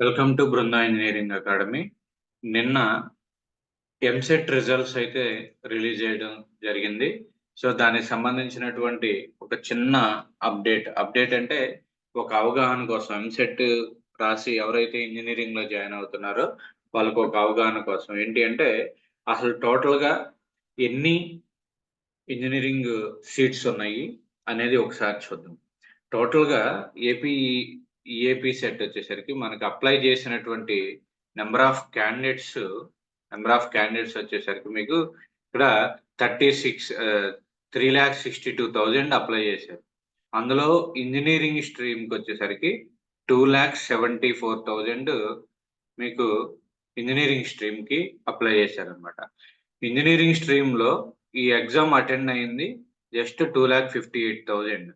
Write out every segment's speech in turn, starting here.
Welcome to Brinda engineering academy. నిన్న EAMCET results అయితే release చేయడం జరిగింది. సో దానికి సంబంధించినటువంటి ఒక చిన్న అప్డేట్. అప్డేట్ అంటే ఒక అవగాహన కోసం ఎంసెట్ రాసి ఎవరైతే ఇంజనీరింగ్లో జాయిన్ అవుతున్నారో వాళ్ళకు ఒక అవగాహన కోసం. ఏంటి అంటే అసలు టోటల్గా ఎన్ని ఇంజనీరింగ్ సీట్స్ ఉన్నాయి అనేది ఒకసారి చూద్దాం. టోటల్గా ఏపీ ఈఏపీ సెట్ వచ్చేసరికి మనకి అప్లై చేసినటువంటి number of candidates number of candidates వచ్చేసరికి మీకు ఇక్కడ thirty six three lakh sixty two thousand apply చేశారు. అందులో ఇంజనీరింగ్ స్ట్రీమ్కి వచ్చేసరికి two lakh seventy four thousand మీకు ఇంజనీరింగ్ స్ట్రీమ్కి అప్లై చేశారనమాట ఇంజనీరింగ్ స్ట్రీమ్లో ఈ ఎగ్జామ్ అటెండ్ అయింది just two lakh fifty eight thousand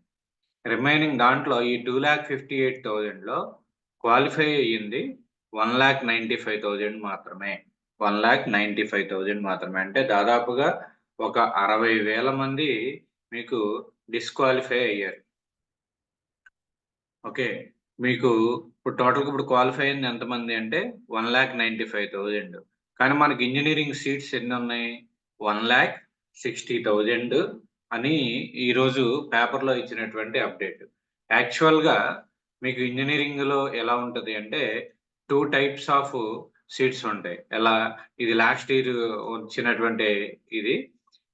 remaining దాంట్లో ఈ టూ ల్యాక్ ఫిఫ్టీ ఎయిట్ థౌజండ్లో క్వాలిఫై అయ్యింది one lakh ninety five thousand మాత్రమే. One lakh ninety five thousand మాత్రమే. అంటే దాదాపుగా ఒక అరవై వేల మంది మీకు డిస్క్వాలిఫై అయ్యారు. ఓకే? మీకు ఇప్పుడు టోటల్గా ఇప్పుడు క్వాలిఫై అయింది ఎంతమంది అంటే one lakh ninety five thousand. కానీ మనకి ఇంజనీరింగ్ సీట్స్ ఎన్ని ఉన్నాయి? One lakh sixty thousand. అని ఈరోజు పేపర్లో ఇచ్చినటువంటి అప్డేట్ యాక్చువల్గా మీకు ఇంజనీరింగ్లో ఎలా ఉంటుంది అంటే టూ టైప్స్ ఆఫ్ సీట్స్ ఉంటాయి. ఎలా ఇది లాస్ట్ ఇయర్ వచ్చినటువంటి ఇది.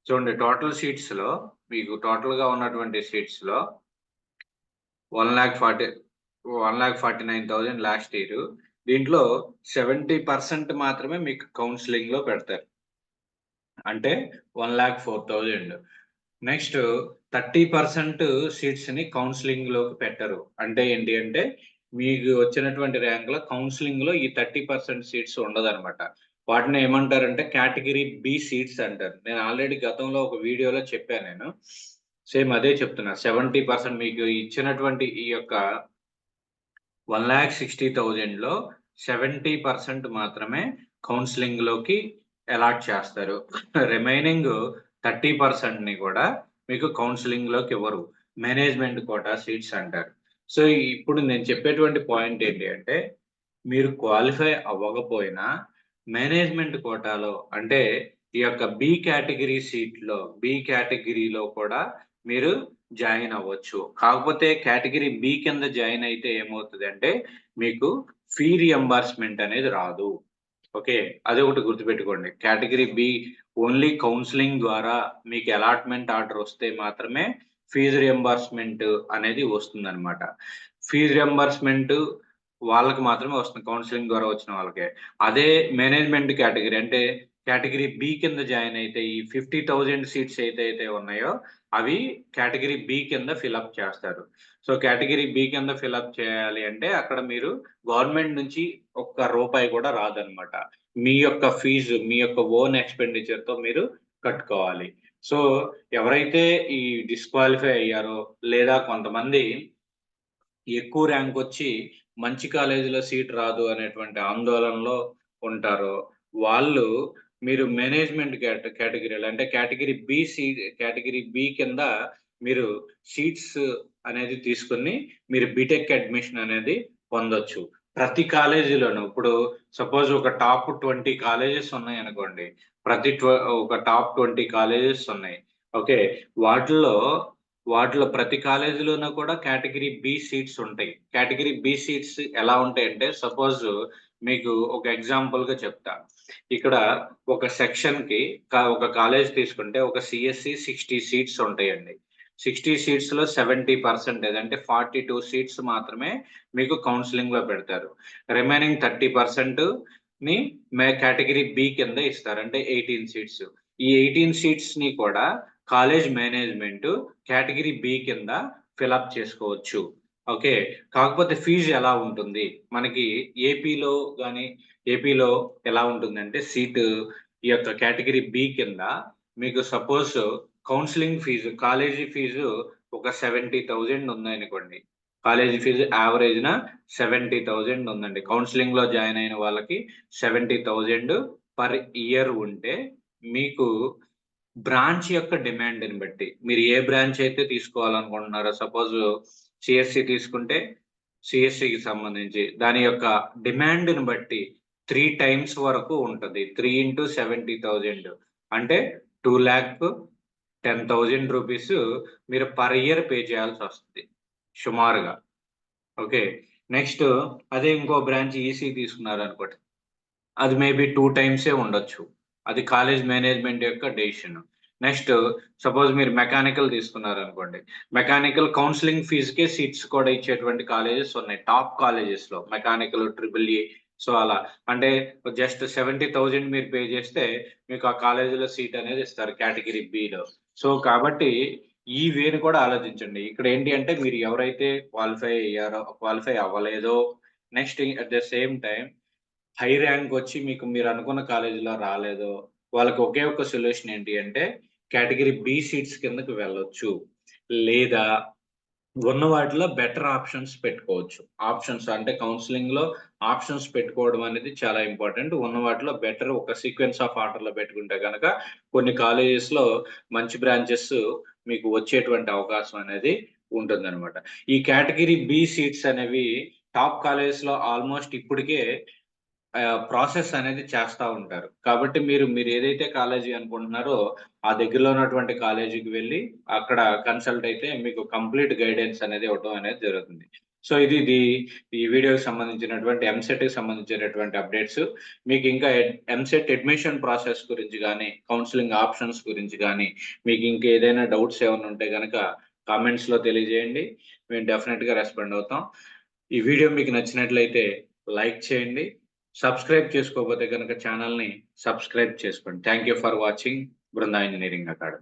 చూడండి టోటల్ సీట్స్లో మీకు టోటల్గా ఉన్నటువంటి సీట్స్లో one lakh forty one lakh forty nine thousand last year దీంట్లో సెవెంటీ పర్సెంట్ మాత్రమే మీకు కౌన్సిలింగ్లో పెడతారు. అంటే one lakh four thousand next thirty percent సీట్స్ని కౌన్సిలింగ్లోకి పెట్టరు. అంటే ఏంటి అంటే మీకు వచ్చినటువంటి ర్యాంక్లో కౌన్సిలింగ్లో ఈ థర్టీ పర్సెంట్ సీట్స్ ఉండదన్నమాట. వాటిని ఏమంటారంటే కేటగిరీ బి సీట్స్ అంటారు. నేను ఆల్రెడీ గతంలో ఒక వీడియోలో చెప్పాను నేను. సేమ్ అదే చెప్తున్నా. సెవెంటీ పర్సెంట్ మీకు ఇచ్చినటువంటి ఈ యొక్క వన్ ల్యాక్ సిక్స్టీ థౌజండ్లో సెవెంటీ పర్సెంట్ మాత్రమే కౌన్సిలింగ్లోకి అలాట్ చేస్తారు. రిమైనింగ్ థర్టీ పర్సెంట్ని కూడా మీకు కౌన్సిలింగ్లోకి ఇవ్వరు. మేనేజ్మెంట్ కోటా సీట్స్ అంటారు. సో ఇప్పుడు నేను చెప్పేటువంటి పాయింట్ ఏంటి అంటే మీరు క్వాలిఫై అవ్వకపోయినా మేనేజ్మెంట్ కోటాలో అంటే ఈ యొక్క బి కేటగిరీ సీట్లో బి కేటగిరీలో కూడా మీరు జాయిన్ అవ్వచ్చు. కాకపోతే కేటగిరీ బి కింద జాయిన్ అయితే ఏమవుతుంది అంటే మీకు ఫీ రియంబర్స్మెంట్ అనేది రాదు. ఓకే అదే ఒకటి గుర్తుపెట్టుకోండి. కేటగిరీ బి ఓన్లీ కౌన్సిలింగ్ ద్వారా మీకు అలాట్మెంట్ ఆర్డర్ వస్తే మాత్రమే ఫీజు రియంబర్స్మెంట్ అనేది వస్తుంది అనమాట ఫీజు రియంబర్స్మెంట్ వాళ్ళకి మాత్రమే వస్తుంది కౌన్సిలింగ్ ద్వారా వచ్చిన వాళ్ళకే. అదే మేనేజ్మెంట్ కేటగిరీ అంటే కేటగిరీ బి కింద జాయిన్ అయితే ఈ ఫిఫ్టీ థౌజండ్ సీట్స్ ఏదైతే అయితే ఉన్నాయో అవి కేటగిరీ బి కింద ఫిలప్ చేస్తారు. సో కేటగిరీ బి కింద ఫిలప్ చేయాలి అంటే అక్కడ మీరు గవర్నమెంట్ నుంచి ఒక్క రూపాయి కూడా రాదనమాట మీ యొక్క ఫీజు మీ యొక్క ఓన్ ఎక్స్పెండిచర్తో మీరు కట్టుకోవాలి. సో ఎవరైతే ఈ డిస్క్వాలిఫై అయ్యారో లేదా కొంతమంది ఎక్కువ ర్యాంక్ వచ్చి మంచి కాలేజీలో సీట్ రాదు అనేటువంటి ఆందోళనలో ఉంటారో వాళ్ళు మీరు మేనేజ్మెంట్ కేటగిరీలు అంటే category B C category B కింద మీరు సీట్స్ అనేది తీసుకుని మీరు బీటెక్ అడ్మిషన్ అనేది పొందొచ్చు. ప్రతి కాలేజీలోనూ ఇప్పుడు సపోజ్ ఒక టాప్ ట్వంటీ కాలేజెస్ ఉన్నాయి అనుకోండి. ప్రతి ఒక టాప్ ట్వంటీ కాలేజెస్ ఉన్నాయి. ఓకే వాటిలో వాటిలో ప్రతి కాలేజీలోనూ కూడా కేటగిరీ బి సీట్స్ ఉంటాయి. కేటగిరీ బి సీట్స్ ఎలా ఉంటాయంటే సపోజ్ మీకు ఒక ఎగ్జాంపుల్గా చెప్తా ఇక్కడ ఒక సెక్షన్కి ఒక కాలేజ్ తీసుకుంటే ఒక సిఎస్సి సిక్స్టీ సీట్స్ ఉంటాయండి. సిక్స్టీ సీట్స్లో సెవెంటీ పర్సెంటేజ్ అంటే ఫార్టీ టూ సీట్స్ మాత్రమే మీకు కౌన్సిలింగ్లో పెడతారు. రిమైనింగ్ థర్టీ పర్సెంట్ని మే కేటగిరీ బి కింద ఇస్తారు. అంటే ఎయిటీన్ సీట్స్ ఈ ఎయిటీన్ సీట్స్ని కూడా కాలేజ్ మేనేజ్మెంట్ కేటగిరీ బి కింద ఫిలప్ చేసుకోవచ్చు. ఓకే. కాకపోతే ఫీజు ఎలా ఉంటుంది? మనకి ఏపీలో కానీ ఏపీలో ఎలా ఉంటుందంటే సీటు ఈ యొక్క కేటగిరీ బి కింద మీకు suppose counselling fee college fee ఒక సెవెంటీ థౌజండ్ ఉందనుకోండి. కాలేజీ ఫీజు యావరేజ్న సెవెంటీ థౌజండ్ ఉందండి. కౌన్సిలింగ్లో జాయిన్ అయిన వాళ్ళకి సెవెంటీ థౌజండ్ పర్ ఇయర్ ఉంటే మీకు బ్రాంచ్ యొక్క డిమాండ్ని బట్టి. మీరు ఏ బ్రాంచ్ అయితే తీసుకోవాలనుకుంటున్నారో సపోజ్ సిఎస్సి తీసుకుంటే సిఎస్సికి సంబంధించి దాని యొక్క డిమాండ్ని బట్టి త్రీ టైమ్స్ వరకు ఉంటుంది. త్రీ ఇంటూ సెవెంటీ థౌజండ్ అంటే two lakh ten thousand rupees మీరు పర్ ఇయర్ పే చేయాల్సి వస్తుంది. సుమారుగా. ఓకే నెక్స్ట్ అదే ఇంకో బ్రాంచ్ ఈసీ తీసుకున్నారు అనుకోండి అది మేబీ టూ టైమ్సే ఉండొచ్చు. అది కాలేజ్ మేనేజ్మెంట్ యొక్క డెసిషన్. నెక్స్ట్ సపోజ్ మీరు మెకానికల్ తీసుకున్నారు అనుకోండి మెకానికల్ కౌన్సిలింగ్ ఫీజుకే సీట్స్ కూడా ఇచ్చేటువంటి కాలేజెస్ ఉన్నాయి. టాప్ కాలేజెస్లో మెకానికల్ ట్రిపుల్ ఈ సో అలా. అంటే జస్ట్ సెవెంటీ థౌజండ్ మీరు పే చేస్తే మీకు ఆ కాలేజీలో సీట్ అనేది ఇస్తారు కేటగిరీ బిలో. సో కాబట్టి ఈ వేని కూడా ఆలోచించండి. ఇక్కడ ఏంటి అంటే మీరు ఎవరైతే క్వాలిఫై అయ్యారో qualify అవ్వలేదో next at the same time high rank వచ్చి మీకు మీరు అనుకున్న కాలేజీలో రాలేదో వాళ్ళకి ఒకే ఒక సొల్యూషన్ ఏంటి అంటే కేటగిరీ బి సీట్స్ కిందకి వెళ్ళొచ్చు. లేదా ఉన్న వాటిలో బెటర్ ఆప్షన్స్ పెట్టుకోవచ్చు. ఆప్షన్స్ అంటే కౌన్సిలింగ్లో ఆప్షన్స్ పెట్టుకోవడం అనేది చాలా ఇంపార్టెంట్. ఉన్న వాటిలో బెటర్ ఒక సీక్వెన్స్ ఆఫ్ ఆర్డర్లో పెట్టుకుంటే కనుక కొన్ని కాలేజెస్లో మంచి బ్రాంచెస్ మీకు వచ్చేటువంటి అవకాశం అనేది ఉంటుందన్నమాట. ఈ కేటగిరీ బి సీట్స్ అనేవి టాప్ కాలేజెస్లో ఆల్మోస్ట్ ఇప్పటికే ప్రాసెస్ అనేది చేస్తూ ఉంటారు. కాబట్టి మీరు మీరు ఏదైతే కాలేజీ అనుకుంటున్నారో ఆ దగ్గరలో ఉన్నటువంటి కాలేజీకి వెళ్ళి అక్కడ కన్సల్ట్ అయితే మీకు కంప్లీట్ గైడెన్స్ అనేది ఇవ్వడం అనేది జరుగుతుంది. సో ఇది ఇది ఈ వీడియోకి సంబంధించినటువంటి ఎంసెట్కి సంబంధించినటువంటి అప్డేట్స్. మీకు ఇంకా ఎంసెట్ అడ్మిషన్ ప్రాసెస్ గురించి కానీ కౌన్సిలింగ్ ఆప్షన్స్ గురించి కానీ మీకు ఇంకా ఏదైనా డౌట్స్ ఏమైనా ఉంటే కనుక కామెంట్స్లో తెలియజేయండి. మేము డెఫినెట్గా రెస్పాండ్ అవుతాం. ఈ వీడియో మీకు నచ్చినట్లయితే లైక్ చేయండి. సబ్స్క్రైబ్ చేసుకోకపోతే కనుక ఛానల్ని సబ్స్క్రైబ్ చేసుకోండి. Thank you for watching Brinda engineering academy.